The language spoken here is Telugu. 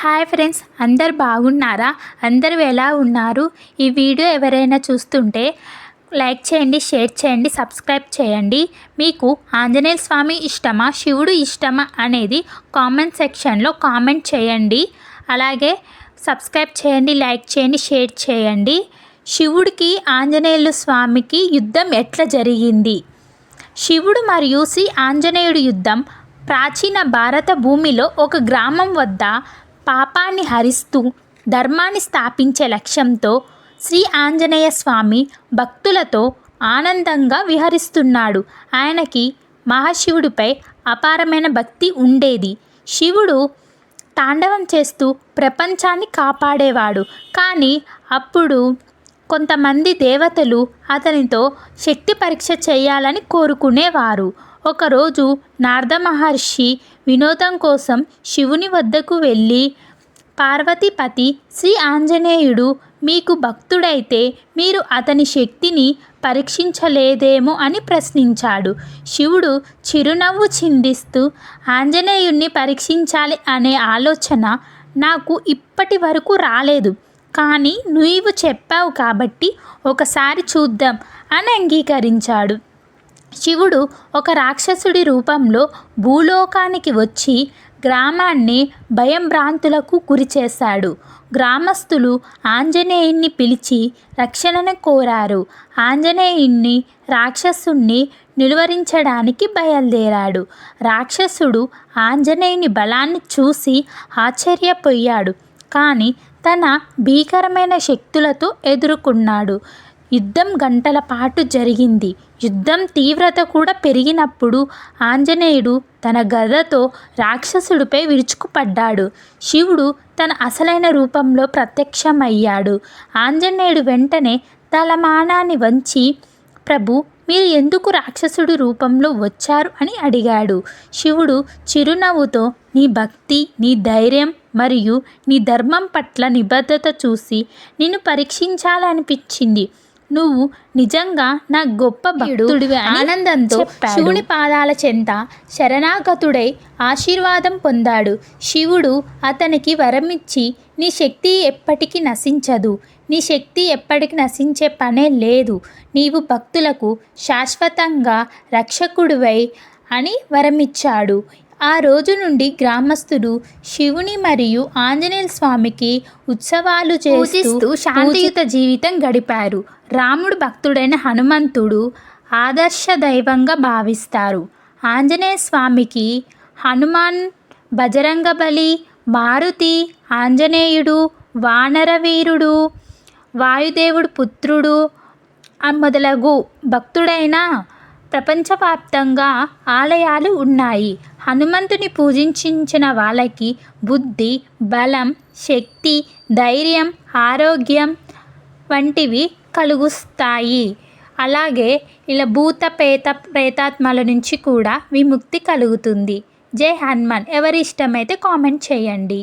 హాయ్ ఫ్రెండ్స్ అందరు బాగున్నారా? అందరూ ఎలా ఉన్నారు? ఈ వీడియో ఎవరైనా చూస్తుంటే లైక్ చేయండి షేర్ చేయండి సబ్స్క్రైబ్ చేయండి. మీకు ఆంజనేయ స్వామి ఇష్టమా శివుడు ఇష్టమా అనేది కామెంట్ సెక్షన్లో కామెంట్ చేయండి. అలాగే సబ్స్క్రైబ్ చేయండి లైక్ చేయండి షేర్ చేయండి. శివుడికి ఆంజనేయులు స్వామికి యుద్ధం ఎట్లా జరిగింది? శివుడు మరియు శ్రీ ఆంజనేయుడు యుద్ధం ప్రాచీన భారత భూమిలో ఒక గ్రామం వద్ద పాపాన్ని హరిస్తూ ధర్మాన్ని స్థాపించే లక్ష్యంతో శ్రీ ఆంజనేయ స్వామి భక్తులతో ఆనందంగా విహరిస్తున్నాడు. ఆయనకి మహాశివుడిపై అపారమైన భక్తి ఉండేది. శివుడు తాండవం చేస్తూ ప్రపంచాన్ని కాపాడేవాడు. కానీ అప్పుడు కొంతమంది దేవతలు అతనితో శక్తి పరీక్ష చేయాలని కోరుకునేవారు. ఒకరోజు నారద మహర్షి వినోదం కోసం శివుని వద్దకు వెళ్ళి పార్వతీపతి శ్రీ ఆంజనేయుడు మీకు భక్తుడైతే మీరు అతని శక్తిని పరీక్షించలేదేమో అని ప్రశ్నించాడు. శివుడు చిరునవ్వు చిందిస్తూ ఆంజనేయుణ్ణి పరీక్షించాలి అనే ఆలోచన నాకు ఇప్పటి వరకు రాలేదు. కానీ నువ్వు చెప్పావు కాబట్టి ఒకసారి చూద్దాం అని అంగీకరించాడు. శివుడు ఒక రాక్షసుడి రూపంలో భూలోకానికి వచ్చి గ్రామాన్ని భయంభ్రాంతులకు గురిచేశాడు గ్రామస్తులు ఆంజనేయుణ్ణి పిలిచి రక్షణను కోరారు. ఆంజనేయుణ్ణి రాక్షసుణ్ణి నిలువరించడానికి బయలుదేరాడు. రాక్షసుడు ఆంజనేయుని బలాన్ని చూసి ఆశ్చర్యపోయాడు. కానీ తన భీకరమైన శక్తులతో ఎదుర్కొన్నాడు. యుద్ధం గంటల పాటు జరిగింది. యుద్ధం తీవ్రత కూడా పెరిగినప్పుడు ఆంజనేయుడు తన గదతో రాక్షసుడిపై విరుచుకుపడ్డాడు. శివుడు తన అసలైన రూపంలో ప్రత్యక్షమయ్యాడు. ఆంజనేయుడు వెంటనే తలమానాన్ని వంచి ప్రభు మీరు ఎందుకు రాక్షసుడు రూపంలో వచ్చారు? అని అడిగాడు. శివుడు చిరునవ్వుతో నీ భక్తి నీ ధైర్యం మరియు నీ ధర్మం పట్ల నిబద్ధత చూసి నిన్ను పరీక్షించాలనిపించింది. నువ్వు నిజంగా నా గొప్ప భక్తుడివి అని ఆనందంతో శివుని పాదాల చెంత శరణాగతుడై ఆశీర్వాదం పొందాడు. శివుడు అతనికి వరమిచ్చి నీ శక్తి ఎప్పటికీ నశించదు. నీ శక్తి ఎప్పటికి నశించే పనే లేదు. నీవు భక్తులకు శాశ్వతంగా రక్షకుడివై అని వరమిచ్చాడు. ఆ రోజు నుండి గ్రామస్తులు శివుని మరియు ఆంజనేయ స్వామికి ఉత్సవాలు చేస్తూ శాంతియుత జీవితం గడిపారు. రాముడు భక్తుడైన హనుమంతుడు ఆదర్శ దైవంగా భావిస్తారు. ఆంజనేయ స్వామికి హనుమాన్ బజరంగబలి మారుతి ఆంజనేయుడు వానరవీరుడు వాయుదేవుడు పుత్రుడు మొదలగు భక్తుడైన ప్రపంచవ్యాప్తంగా ఆలయాలు ఉన్నాయి. హనుమంతుని పూజించిన వాళ్ళకి బుద్ధి బలం శక్తి ధైర్యం ఆరోగ్యం వంటివి కలుగుస్తాయి. అలాగే ఇలా భూత పేత ప్రేతాత్మల నుంచి కూడా విముక్తి కలుగుతుంది. జై హనుమాన్. ఎవరి ఇష్టమైతే కామెంట్ చేయండి.